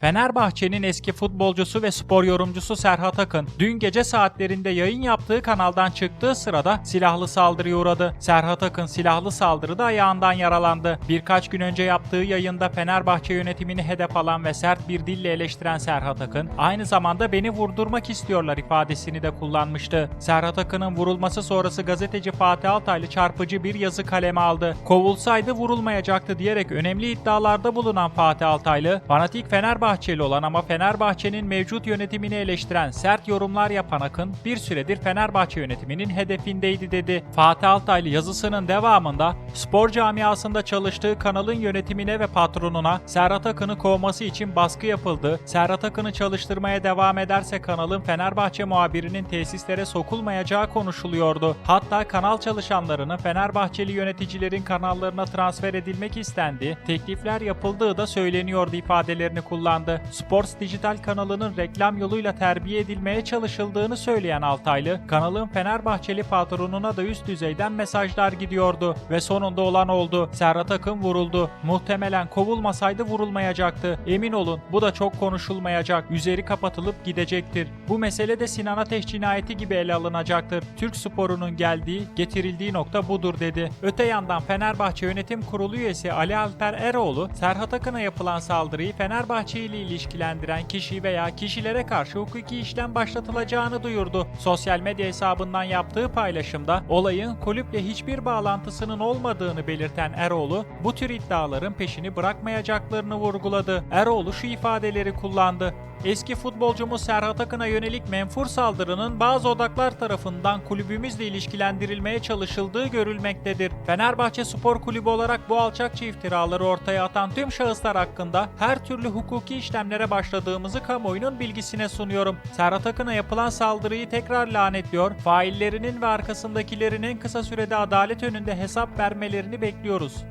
Fenerbahçe'nin eski futbolcusu ve spor yorumcusu Serhat Akın dün gece saatlerinde yayın yaptığı kanaldan çıktığı sırada silahlı saldırıya uğradı. Serhat Akın silahlı saldırıda ayağından yaralandı. Birkaç gün önce yaptığı yayında Fenerbahçe yönetimini hedef alan ve sert bir dille eleştiren Serhat Akın, aynı zamanda beni vurdurmak istiyorlar ifadesini de kullanmıştı. Serhat Akın'ın vurulması sonrası gazeteci Fatih Altaylı çarpıcı bir yazı kaleme aldı. Kovulsaydı vurulmayacaktı diyerek önemli iddialarda bulunan Fatih Altaylı, fanatik Fenerbahçeli olan ama Fenerbahçe'nin mevcut yönetimini eleştiren sert yorumlar yapan Akın, bir süredir Fenerbahçe yönetiminin hedefindeydi dedi. Fatih Altaylı yazısının devamında spor camiasında çalıştığı kanalın yönetimine ve patronuna Serhat Akın'ı kovması için baskı yapıldı. Serhat Akın'ı çalıştırmaya devam ederse kanalın Fenerbahçe muhabirinin tesislere sokulmayacağı konuşuluyordu. Hatta kanal çalışanlarının Fenerbahçeli yöneticilerin kanallarına transfer edilmek istendi, teklifler yapıldığı da söyleniyordu ifadelerini kullandı. Sports Dijital kanalının reklam yoluyla terbiye edilmeye çalışıldığını söyleyen Altaylı, kanalın Fenerbahçeli patronuna da üst düzeyden mesajlar gidiyordu ve sonunda olan oldu. Serhat Akın vuruldu. Muhtemelen kovulmasaydı vurulmayacaktı. Emin olun bu da çok konuşulmayacak. Üzeri kapatılıp gidecektir. Bu mesele de Sinan Ateş cinayeti gibi ele alınacaktır. Türk sporunun geldiği, getirildiği nokta budur dedi. Öte yandan Fenerbahçe Yönetim Kurulu üyesi Ali Alper Eroğlu, Serhat Akın'a yapılan saldırıyı Fenerbahçe ile ilişkilendiren kişi veya kişilere karşı hukuki işlem başlatılacağını duyurdu. Sosyal medya hesabından yaptığı paylaşımda olayın kulüple hiçbir bağlantısının olmadığını belirten Eroğlu, bu tür iddiaların peşini bırakmayacaklarını vurguladı. Eroğlu şu ifadeleri kullandı. Eski futbolcumuz Serhat Akın'a yönelik menfur saldırının bazı odaklar tarafından kulübümüzle ilişkilendirilmeye çalışıldığı görülmektedir. Fenerbahçe Spor Kulübü olarak bu alçakça iftiraları ortaya atan tüm şahıslar hakkında her türlü hukuki işlemlere başladığımızı kamuoyunun bilgisine sunuyorum. Serhat Akın'a yapılan saldırıyı tekrar lanetliyor, faillerinin ve arkasındakilerin en kısa sürede adalet önünde hesap vermelerini bekliyoruz.